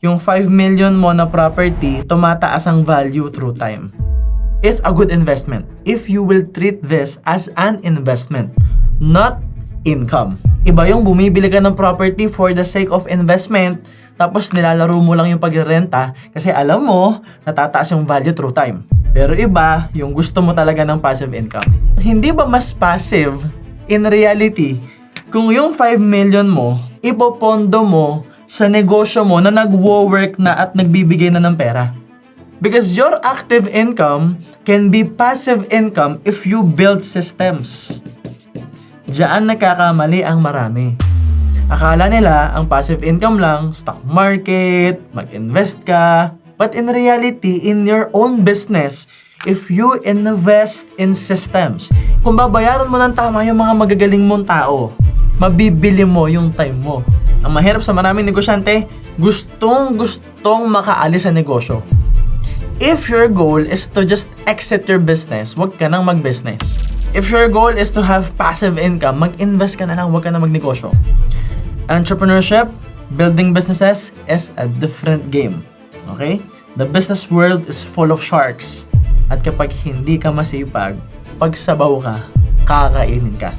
yung 5 million mo na property, tumataas ang value through time. It's a good investment if you will treat this as an investment, not income. Iba yung bumibili ka ng property for the sake of investment, tapos nilalaro mo lang yung pagrerenta kasi alam mo, natataas yung value through time. Pero iba, yung gusto mo talaga ng passive income. Hindi ba mas passive in reality kung yung 5 million mo, ipopondo mo sa negosyo mo na nagwo-work na at nagbibigay na ng pera? Because your active income can be passive income if you build systems. Diyan nagkakamali ang marami. Akala nila ang passive income lang, stock market, mag-invest ka. But in reality, in your own business, if you invest in systems, kung babayaran mo ng tama yung mga magagaling mong tao, mabibili mo yung time mo. Ang mahirap sa maraming negosyante, gustong gustong makaalis sa negosyo. If your goal is to just exit your business, wag ka nang mag-business. If your goal is to have passive income, mag-invest ka na lang, wag ka na magnegosyo. Entrepreneurship, building businesses is a different game. Okay? The business world is full of sharks. At kapag hindi ka masipag, pag sabaw ka, kakainin ka.